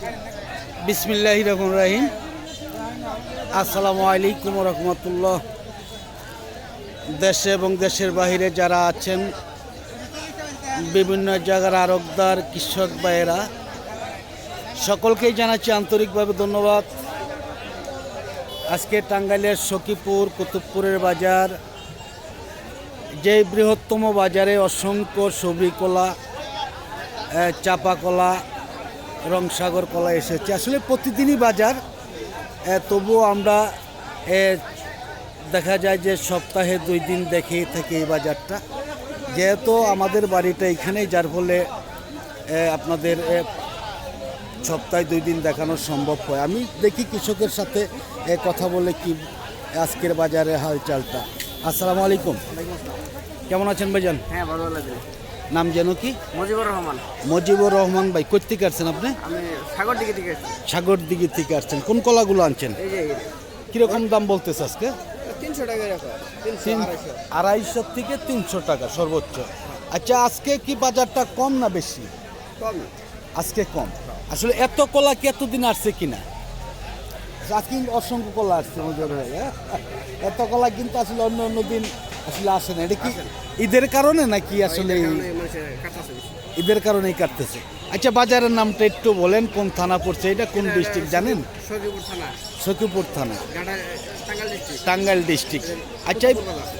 বিসমিল্লাহ রহমান রাহিম। আসসালামু আলাইকুম রহমতুল্লাহ। দেশে এবং দেশের বাইরে যারা আছেন, বিভিন্ন জায়গার আরবদার, কৃষক ভাইয়েরা, সকলকেই জানাচ্ছি আন্তরিকভাবে ধন্যবাদ। আজকে টাঙ্গাইলের সখীপুর, কুতুবপুরের বাজার যে বৃহত্তম বাজারে অসংখ্য সবরি কলা চাপা কলা রংসাগর কলা এসেছে। আসলে প্রতিদিনই বাজার তবুও আমরা দেখা যায় যে সপ্তাহে দুই দিন দেখে থাকি এই বাজারটা। যেহেতু আমাদের বাড়িটা এখানেই যার ফলে আপনাদের সপ্তাহে দুই দিন দেখানো সম্ভব হয়। আমি দেখি কৃষকের সাথে কথা বলে কি আজকের বাজারে হালচালটা আসসালামু আলাইকুম। কেমন আছেন ভাইজান? হ্যাঁ ভালো লাগে নাম যেন কি? মুজিবুর রহমান। মজিবুর রহমান ভাই কোথেকে আসছেন আপনি? আমি সাগর দিকে থেকে সাগর দিকে থেকে আসছেন। কোন কলাগুলো আনছেন? এই যে কীরকম দাম বলতেছে আজকে? তিনশো টাকা আড়াইশো। থেকে তিনশো টাকা সর্বোচ্চ। আচ্ছা আজকে কি বাজারটা কম না বেশি? কম। আজকে কম। আসলে এত কলা কি এতদিন আসছে কিনা? আজকে অসংখ্য কলা আসছে হ্যাঁ? এত কলা কিন্তু আসলে অন্য অন্য দিন আসলে আসে না। এটা কি ঈদের কারণে নাকি আসলে বেশি। ঈদের কারণেই কাটতেছে? আচ্ছা বাজারের নামটা একটু বলেন কোন থানা পড়ছে? এটা কোন ডিস্ট্রিক্ট জানেন? সখীপুর থানা। টাঙ্গাইল ডিস্ট্রিক্ট। আচ্ছা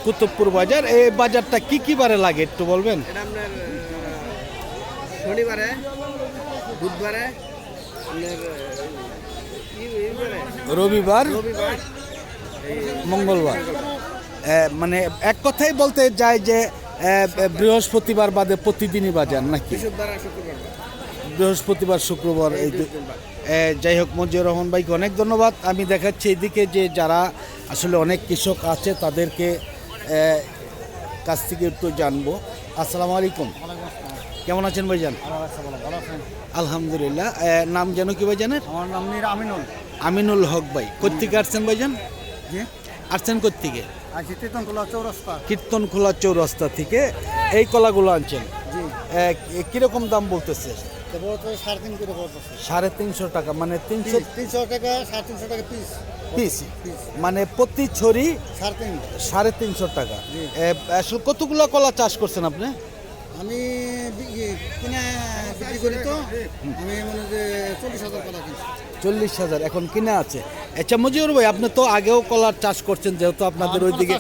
কুতুবপুর বাজার। এই বাজারটা কি কি বারে লাগে একটু বলবেন? শনিবারে বুধবারে রবিবার? মঙ্গলবার। মানে এক কথাই বলতে যায় যে বৃহস্পতিবার বাদে প্রতিদিনই বাজার নাকি? বৃহস্পতিবার শুক্রবার এই যাই হোক মজিউর রহমান ভাইকে অনেক ধন্যবাদ। আমি দেখাচ্ছি এদিকে যে যারা আসলে অনেক কৃষক আছে তাদেরকে কাছ থেকে একটু জানব। আসসালামু আলাইকুম। কেমন আছেন ভাইজান? আলহামদুলিল্লাহ। নাম যেন কি ভাইজানের? আমার নাম আমিনুল। আমিনুল হক ভাই। কোথেকে আসছেন ভাইজান? আসছেন কোথেকে আছি তেতনকলা চৌরাস্তা কীর্তন খোলা চৌরাস্তা থেকে এই কলাগুলো আনছেন। কীরকম দাম বলতেছে? সাড়ে তিনশো টাকা মানে তিনশো তিনশো টাকা সাড়ে তিনশো টাকা পিস পিস মানে প্রতি ছড়ি সাড়ে তিন। সাড়ে তিনশো টাকা। আসলে কতগুলো কলা চাষ করছেন আপনি? আমি কিনে বিক্রি করি তো। আমি মনে যে চল্লিশ হাজার টাকা কিনছি। চল্লিশ হাজার এখন কিনা আছে। আচ্ছা মজিউর ভাই আপনি তো আগেও কলার চাষ করছেন যেহেতু আপনাদের ওইদিকে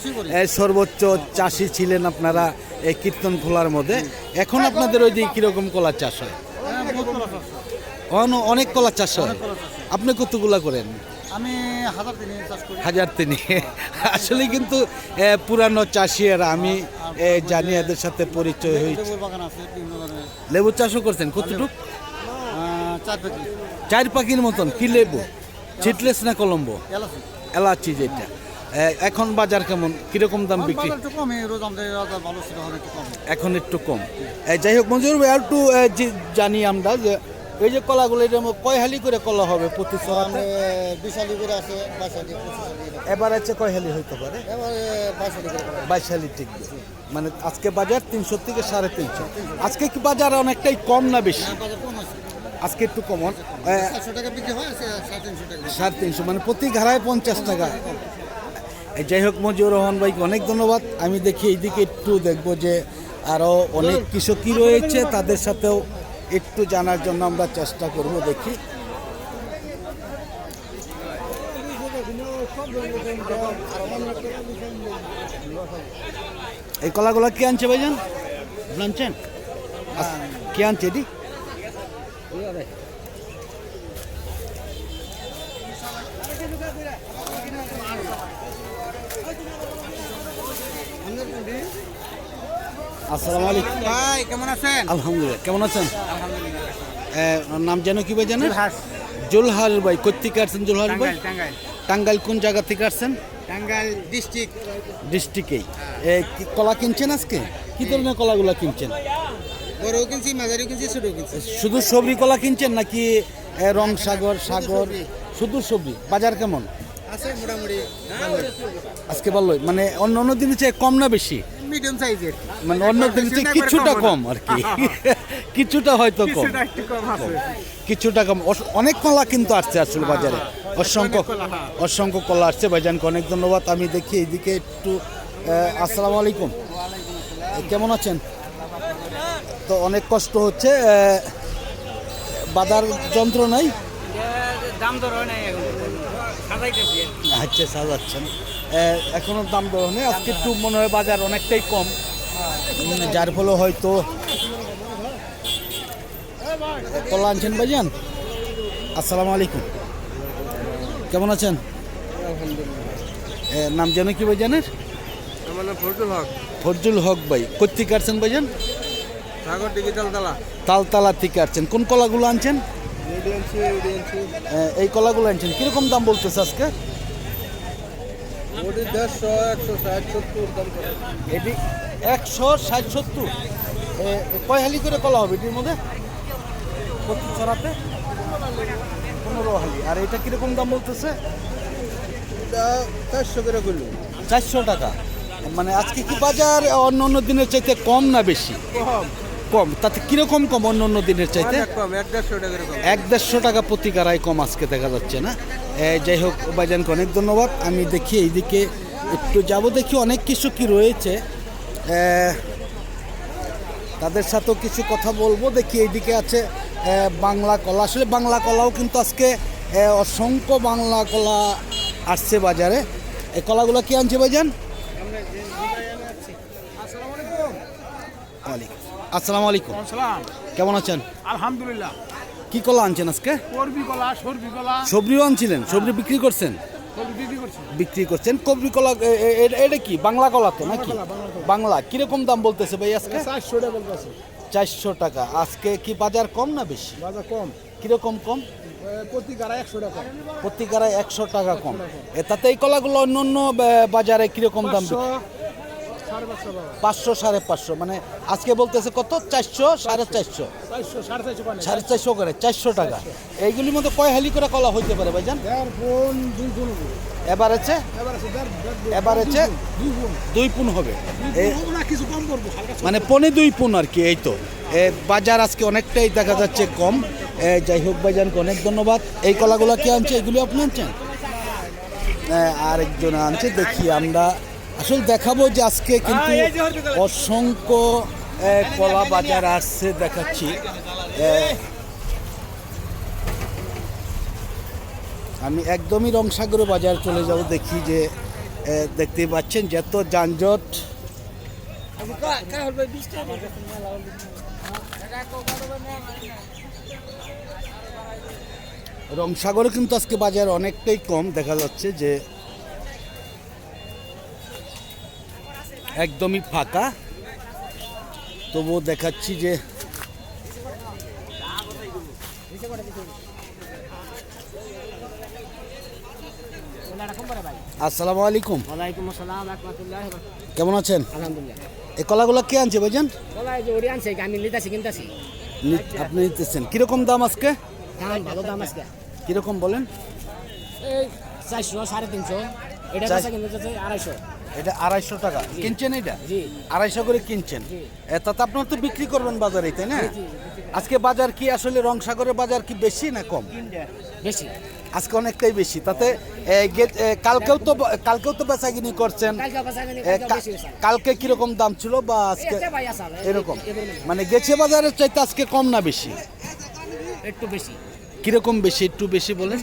সর্বোচ্চ চাষি ছিলেন আপনারা এই কীর্তন খোলার মধ্যে। এখন আপনাদের ওইদিকে কীরকম কলার চাষ হয়? অন- অনেক কলার চাষ হয়? আপনি কতগুলা করেন? আমি হাজার তিন আসলে কিন্তু পুরানো চাষি আর আমি জানি এদের সাথে পরিচয় হয়েছে। লেবু চাষও করছেন? কতটুকু? চার চার পাখির মতন কি লেবু? চিটলেস না কলম্বো? এলাচি। যেটা। এখন বাজার কেমন? কীরকম দাম বিক্রি? এখন একটু কম। যাই হোক মঞ্জুর ভাই আর একটু জানি আমরা যে এই যে কলাগুলো এটা কয় হালি করে কলা হবে প্রতি করে আছে এবার আছে কয় হালি হইতে পারে? বাইশ হালি টিকবে। মানে আজকে বাজার তিনশো থেকে সাড়ে তিনশো। আজকে কি বাজার অনেকটাই কম না বেশি? আজকে একটু কম এ, চারশো টাকা বিক্রি হয় আছে সাড়ে তিনশো মানে প্রতি ঘাড়ায় পঞ্চাশ টাকা। এই যাই হোক মজিউর রহমান ভাইকে অনেক ধন্যবাদ। আমি দেখি এইদিকে একটু দেখব যে আরও অনেক কৃষকই রয়েছে তাদের সাথেও একটু জানার জন্য আমরা চেষ্টা করব দেখি। এই কলাগুলা কে আনছে ভাইজান? আনছেন আস- কে আনছে এটি? আসসালামু আলাইকুম। ভাই কেমন আছেন? আলহামদুলিল্লাহ কেমন আছেন? এ, নাম যেন কি ভাই জানেন? জুলহার ভাই কোথেকে আসছেন জুলহার ভাই? টাঙ্গাইল টাঙ্গাইল। টাঙ্গাইল কোন জায়গা থেকে আসছেন? টাঙ্গাইল ডিস্ট্রিক্ট। ডিস্ট্রিক্টেই। কলা কিনছেন আজকে? কি ধরনের কলাগুলো কিনছেন? বড়ও কিনছি মাঝারিও কিনছি ছোটও কিনছি। শুধু সবরি কলা কিনছেন নাকি রং সাগর? সাগর শুধু সবরি বাজার কেমন? আছে মোটামুটি আজকে ভালোই। মানে অন্য অন্য দিনের চেয়ে কম না বেশি? মিডিয়াম সাইজের। মানে অন্য দিনের চেয়ে কিছুটা কম আর কি। কিছুটা হয়তো কম। কিছুটা কম অনেক কলা কিন্তু আসছে আসলে বাজারে। অসংখ্য হ্যাঁ। অসংখ্য কলা আসছে। ভাইজানকে অনেক ধন্যবাদ। আমি দেখি এইদিকে একটু আসসালামু আলাইকুম। কেমন আছেন? তো অনেক কষ্ট হচ্ছে বাজার যন্ত্র নাই? দাম দর হয় নাই আচ্ছা সাজাচ্ছেন। আহ, এখনও দাম দর নেই আজকে একটু মনে হয় বাজার অনেকটাই কম। যার ফলে হয়তো কলা আনছেন ভাইজান? আসসালামু আলাইকুম। কেমন আছেন? নাম যেন কি ভাইজানের? আমার নাম ফজলুল হক। ফজলুল হক ভাই। কোথেকে আসছেন ভাইজান? তালতলা। থেকে আসছেন। কোন কলাগুলো আনছেন? এই কলাগুলো আনছেন। কীরকম দাম বলতেছে আজকে? দেড়শো একশো ষাট সত্তর এটি একশো ষাট সত্তর? কয় হালি করে কলা হবে এটির মধ্যে? প্রতি ছড়াতে? পনেরো হালি। আর এটা কীরকম দাম বলতেছে? এটা চারশো করে করল। চারশো টাকা। মানে আজকে কি বাজার অন্য অন্য দিনের চাইতে কম না বেশি? কম। কম? তাতে কীরকম কম অন্য অন্য দিনের চাইতে? এক দেড়শো টাকা করে কম এক দেড়শো টাকা প্রতি গাড়াই কম আজকে দেখা যাচ্ছে না। যাই হোক ভাইজানকে অনেক ধন্যবাদ। আমি দেখি এইদিকে একটু যাব দেখি অনেক কিছু কি রয়েছে। তাদের সাথেও কিছু কথা বলব। দেখি এইদিকে আছে বাংলা কলা। আসলে বাংলা কলাও কিন্তু আজকে অসংখ্য বাংলা কলা আসছে বাজারে। এই কলাগুলো কি আনছে ভাইজান ওয়ালাইকুম। আসসালামু আলাইকুম। সালাম কেমন আছেন? আলহামদুলিল্লাহ। কি কলা আনছেন আজকে? করবি কলা সরবি কলা। সবজিও আনছিলেন? সবজি বিক্রি করছেন? বিক্রি করছেন? কবরি কলা এটা কি? বাংলা কলা তো নাকি? বাংলা কীরকম দাম বলতেছে ভাই আজকে? চারশো টাকা বলতেছে। চারশো টাকা। আজকে কি বাজার কম না বেশি? বাজার কম। কীরকম কম? প্রতি গাড়া একশো টাকা। প্রতিকারায় একশো টাকা কম। এ, তাতে এই কলাগুলো অন্য অন্য বাজারে কীরকম দাম পাঁচশো সাড়ে পাঁচশো। মানে আজকে বলতেছে কত? চারশো সাড়ে চারশো। সাড়ে চারশো করে চারশো টাকা। এইগুলির মধ্যে কয় হালি করে কলা হইতে পারে ভাইজান? এবার আছে? এবার আছে দুই পুন হবে। মানে পনে দুই পুন আর কি এই তো। বাজার আজকে অনেকটাই দেখা যাচ্ছে কম। যাই হোক ভাইজানকে অনেক ধন্যবাদ। এই কলাগুলো কে আনছে? এগুলি আপনি আনছেন? আরেকজন আনছে দেখি আমরা আসলে দেখাবো যে আজকে কিন্তু অসংখ্য কলা বাজার আসছে দেখাচ্ছি। আমি একদমই রংসাগরে বাজার চলে যাব দেখি যে এ, দেখতেই পাচ্ছেন যত যানজট। রংসাগরে কিন্তু আজকে বাজার অনেকটাই কম দেখা যাচ্ছে যে একদমই ফাঁকা। তবুও দেখাচ্ছি যে আসসালামু আলাইকুম। ওয়ালাইকুম আসসালাম রহমতুল্লাহ কেমন আছেন? আলহামদুলিল্লাহ। এই কলাগুলো কে আনছে ভাইজান? কলা এই যে ওরি আনছে আমি নিতেছি কিনতেছি। আপনি নিতেছেন। কীরকম দাম আজকে? দাম ভালো দাম আজকে। কীরকম বলেন? এই চারশো সাড়ে তিনশো। এটা আড়াইশো। এটা আড়াইশো টাকা। কিনছেন এটা? আড়াইশো করে কিনছেন। তাতে আপনার তো বিক্রি করবেন বাজারে তাই না। আজকে বাজার কি আসলে রংসাগরের বাজার কি বেশি না কম? বেশি। আজকে অনেকটাই বেশি। তাতে কালকেও তো কালকেও তো বেচাকিনি করছেন। কালকে কীরকম দাম ছিল বা আজকে এরকম? মানে গেছে বাজারের চাইতে আজকে কম না বেশি? একটু বেশি। কীরকম বেশি? একটু বেশি বলেন।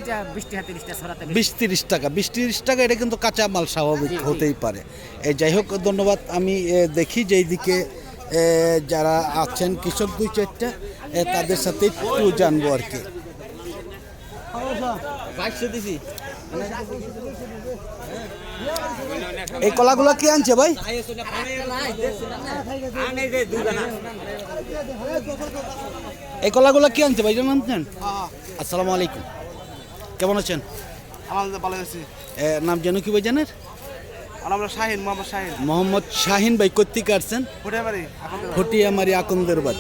বেশি। তিরিশ টাকা। বিশ তিরিশ টাকা এটা কিন্তু কাঁচা মাল স্বাভাবিক। হতেই পারে। এই যাই হোক ধন্যবাদ। আমি দেখি যে এইদিকে যারা আছেন কৃষক দুই চারটা তাদের সাথে একটু জানব আর কি। এই কলাগুলো কে আনছে ভাই? এই কলাগুলো কি আনছে ভাই আনছেন? আসসালামু আলাইকুম। কেমন আছেন? আমাদের ভালো আছি। নাম যেন কি ভাই জানেন আর আমরা শাহিন মোহাম্মদ শাহিন। মোহাম্মদ শাহিন ভাই কর্তিক আসছেন? ফটিয়ামারি আকন্দের বাদ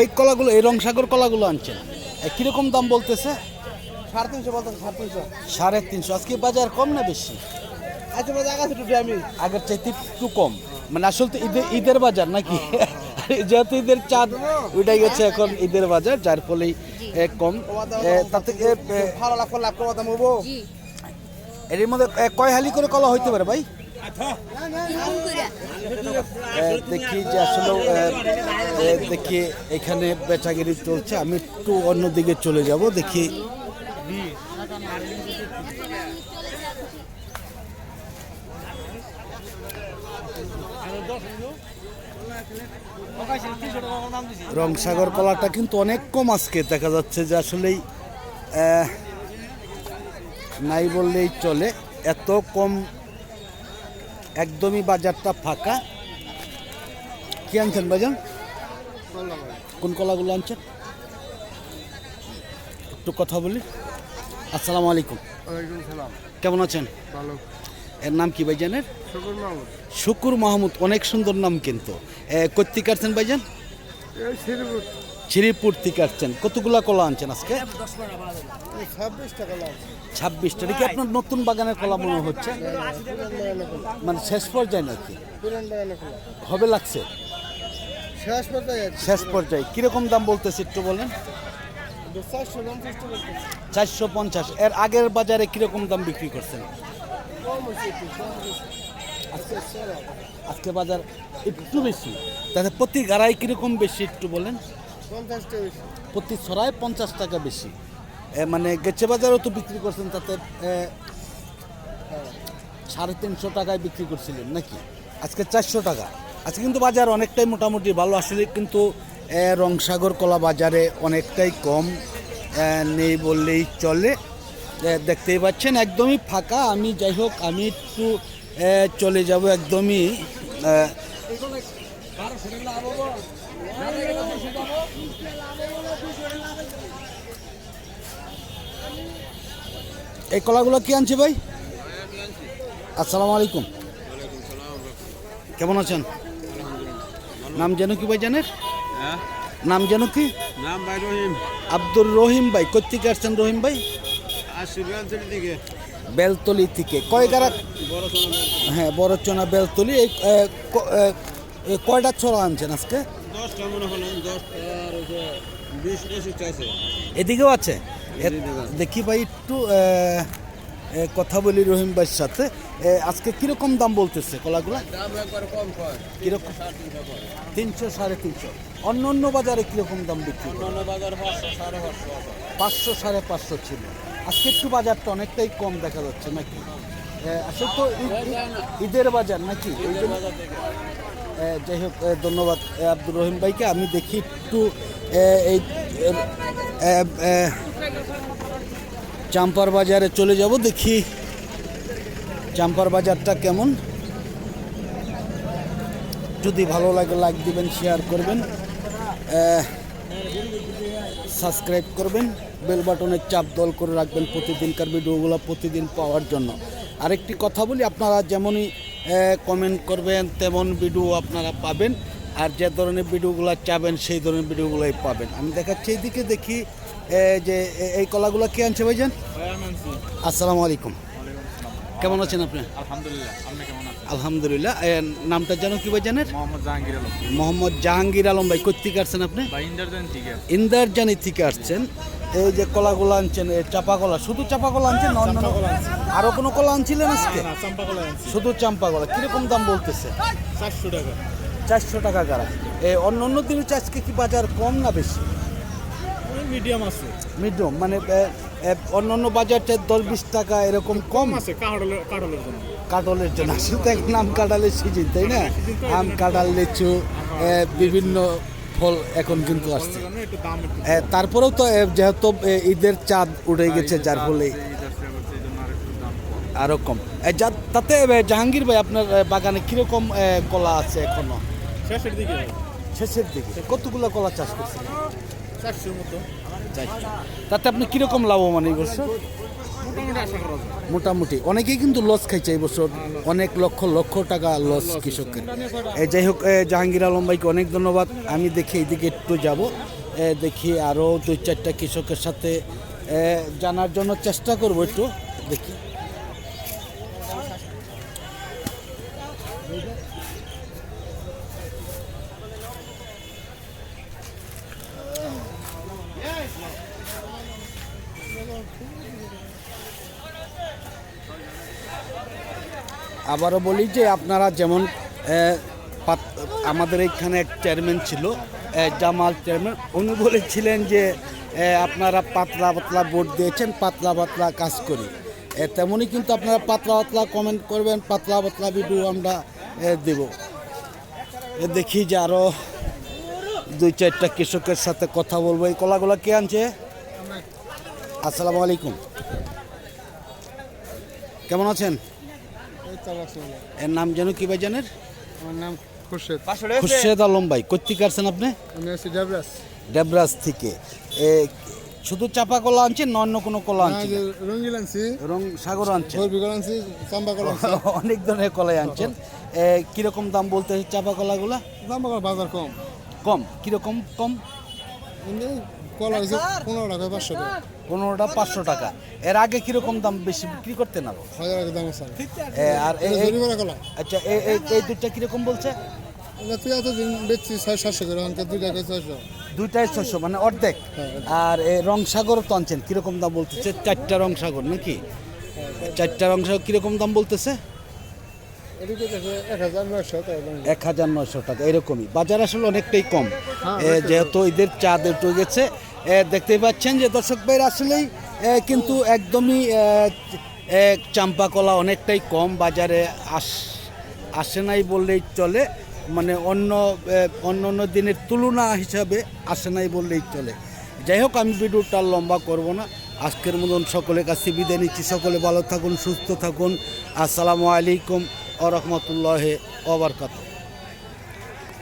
এই কলাগুলো এই রংসাগর কলাগুলো আনছেন। কীরকম দাম বলতেছে? সাড়ে তিনশো বলতে সাড়ে তিনশো। সাড়ে তিনশো। আজকে বাজার কম না বেশি? আচ্ছা আগের চাইতে একটু কম। মানে আসলে তো ঈদের ঈদের বাজার নাকি? যেহেতু ঈদের চাঁদ উঠে গেছে এখন ঈদের বাজার যার ফলেই কম এ, এ, ভালো লাভ লাভ করব দাম এর মধ্যে কয় হালি করে কলা হইতে পারে ভাই? দেখি যে আসলে দেখি এখানে বেচাগিরি চলছে আমি একটু অন্যদিকে চলে যাব দেখি। রংসাগর কলাটা কিন্তু অনেক কম আজকে। দেখা যাচ্ছে যে আসলেই নাই বললেই চলে। এত কম একদমই বাজারটা ফাঁকা। কি আনছেন ভাইজান? কোন কলাগুলো আনছেন? একটু কথা বলি। আসসালামু আলাইকুম। কেমন আছেন? ভালো। এর নাম কি ভাইজানের শুকুর মাহমুদ। শুকুর মাহমুদ অনেক সুন্দর নাম কিন্তু। কর্তিক আসছেন ভাইজান? শ্রীপুর। থেকে আসছেন কতগুলা কলা আনছেন আজকে? ছাব্বিশটা এটা কি আপনার নতুন বাগানের কলা মনে হচ্ছে? মানে শেষ পর্যায়ে নাকি? হবে লাগছে? শেষ পর্যায়ে কীরকম দাম বলতেছে একটু বলেন। চারশো পঞ্চাশ। এর আগের বাজারে কীরকম দাম বিক্রি করছেন? আজকে বাজার একটু বেশি। তাহলে প্রতি গাড়াই কীরকম বেশি একটু বলেন? প্রতি ছড়ায় পঞ্চাশ টাকা বেশি। মানে গেছে বাজারও তো বিক্রি করছেন তাতে সাড়ে তিনশো টাকায় বিক্রি করছিলেন নাকি? আজকে চারশো টাকা। আজকে কিন্তু বাজার অনেকটাই মোটামুটি ভালো আসলে কিন্তু রংসাগর কলা বাজারে অনেকটাই কম নেই বললেই চলে। দেখতেই পাচ্ছেন একদমই ফাঁকা। আমি যাই হোক আমি একটু চলে যাব একদমই এই কলাগুলো কি আনছে ভাই? আসসালামু আলাইকুম। কেমন আছেন? নাম যেন কি ভাই জানেন? নাম যেন কি? নাম ভাই রহিম। আব্দুর রহিম ভাই কোথেকে আসছেন রহিম ভাই? বেলতলি থেকে। কয় কোনো হ্যাঁ বড়চনা বেলতলি। এই কয়টা ছড়া আনছেন আজকে? এদিকেও আছে? দেখি ভাই একটু কথা বলি রহিম ভাইয়ের সাথে। আজকে কীরকম দাম বলতেছে কলাগুলা? কীরকম? তিনশো সাড়ে তিনশো অন্য অন্য বাজারে কীরকম দাম বিক্রি অন্য বাজার পাঁচশো সাড়ে পাঁচশো ছিল। আজকে একটু বাজারটা অনেকটাই কম দেখা যাচ্ছে নাকি? আসলে তো ঈদ- ঈদ- ঈদের বাজার নাকি? যাই হোক ধন্যবাদ আব্দুর রহিম ভাইকে। আমি দেখি একটু এই চাম্পার বাজারে চলে যাব, দেখি চাম্পার বাজারটা কেমন। যদি ভালো লাগে লাইক দিবেন শেয়ার করবেন। সাবস্ক্রাইব করবেন বেল বাটনের চাপ দল করে রাখবেন প্রতিদিনকার ভিডিওগুলো প্রতিদিন পাওয়ার জন্য। আরেকটি কথা বলি আপনারা যেমনই কমেন্ট করবেন তেমন ভিডিও আপনারা পাবেন আর যে ধরনের ভিডিওগুলো চাবেন সেই ধরনের ভিডিওগুলোই পাবেন। আমি দেখাচ্ছি এইদিকে দেখি যে এই কলাগুলো কে আনছে ভাইজান? আসসালামু আলাইকুম। কেমন আছেন আপনি? আলহামদুলিল্লাহ আপনি কেমন আছেন? আলহামদুলিল্লাহ। নামটা যেন কি ভাইজানের মোহাম্মদ জাহাঙ্গীর আলম। মোহাম্মদ জাহাঙ্গীর আলম ভাই কোথেকে আসছেন আপনি? ইন্দারজানি থেকে আসছেন। এই যে কলাগুলো আনছেন এই চাপা কলা শুধু চাপা কলা আনছেন না অন্য আরও কোনো কলা আনছিলেন আজকে? শুধু চাম্পা কলা কীরকম দাম বলতেছে? চারশো টাকা। চারশো টাকা গাড়া। এই অন্য অন্য দিনের আজকে কি বাজার কম না বেশি? মিডিয়াম আছে। মিডিয়াম মানে অন্য অন্য বাজারটা দশ বিশ টাকা এরকম কম। আছে কাঠলের জন্য। কাঁঠালের জন্য। আসলে তো এখন আম কাঁঠালের সিজন তাই না? আম কাঁঠাল লিচু বিভিন্ন ফল এখন কিন্তু আসছে। তারপরেও তো যেহেতু ঈদের চাঁদ উঠে গেছে যার ফলে আরও কম। যা- তাতে জাহাঙ্গীর ভাই আপনার বাগানে কীরকম কলা আছে এখনও? শেষের দিকে। শেষের দিকে। কতগুলো কলা চাষ করছেন? চারশোর মতো। তাতে আপনি কীরকম লাভবান এই বছর? মোটামুটি। অনেকেই কিন্তু লস খাইছে এই বছর। অনেক লক্ষ লক্ষ টাকা লস কৃষকের যাই হোক জাহাঙ্গীর আলম ভাইকে অনেক ধন্যবাদ। আমি দেখি এইদিকে একটু যাব। দেখি আরও দুই, চারটা কৃষকের সাথে জানার জন্য চেষ্টা করব একটু। দেখি। আবারও বলি যে আপনারা যেমন আমাদের এইখানে এক চেয়ারম্যান ছিল জামাল চেয়ারম্যান। উনি বলেছিলেন যে আপনারা পাতলা পাতলা ভোট দিয়েছেন, পাতলা পাতলা কাজ করি। তেমনই কিন্তু আপনারা পাতলা পাতলা কমেন্ট করবেন, পাতলা পাতলা ভিডিও আমরা দেব। দেখি যে আরও দুই চারটা কৃষকের সাথে কথা বলব। এই কলাগুলো কে আনছে? আসসালামু আলাইকুম। কেমন আছেন? এর নাম যেন কি ভাই জানেন? আমার নাম খুরশেদ। খুরশেদ আলম ভাই কোথেকে আসছেন আপনি? আমি আছি ডাবরাস ডেবরাজ থেকে। এ, শুধু চাপা কলা আনছেন না অন্য কোনো কলা আনছেন? রঙ্গিল আনছি। রং সাগর আনছেন? আনছি চাম্বা কলা অনেক ধরনের কলাই আনছেন। এ, কীরকম দাম বলতে চাপা কলাগুলা? চাম্বা কলা বাজার কম। কম। কীরকম কম? কলা হয়েছে পনেরো টাকা পাঁচশো টাকা পনেরোটা পাঁচশো টাকা। এর আগে কীরকম দাম বেশি বিক্রি করতেন আরও? হাজার টাকা দাম আছে আর। আচ্ছা এই এই এই দুইটা কীরকম বলছে? এটা তুই এতদিন বেচছি ছয় সাতশো করে আমাকে দুই টাকা ছয়শো? দুইটাই ছশো মানে অর্ধেক। আর এই রং সাগর তো আনছেন কীরকম দাম বলতেছে? চারটা রং সাগর নাকি? চারটা রং সাগর কীরকম দাম বলতেছে? এক হাজার নয়শো টাকা এরকমই। বাজার আসলে অনেকটাই কম। যেহেতু ঈদের চাঁদ উঠে গেছে দেখতেই পাচ্ছেন যে দর্শক ভাইয়ের আসলেই কিন্তু একদমই চাম্পা কলা অনেকটাই কম। বাজারে আস আসে নাই বললেই চলে। মানে অন্য অন্য অন্য দিনের তুলনা হিসাবে আসে নাই বললেই চলে। যাই হোক আমি ভিডিওটা লম্বা করব না। আজকের মতন সকলের কাছে বিদায় নিচ্ছি। সকলে ভালো থাকুন সুস্থ থাকুন। আসসালামু আলাইকুম। আ রহমতুল্লাহ ওবরকাত।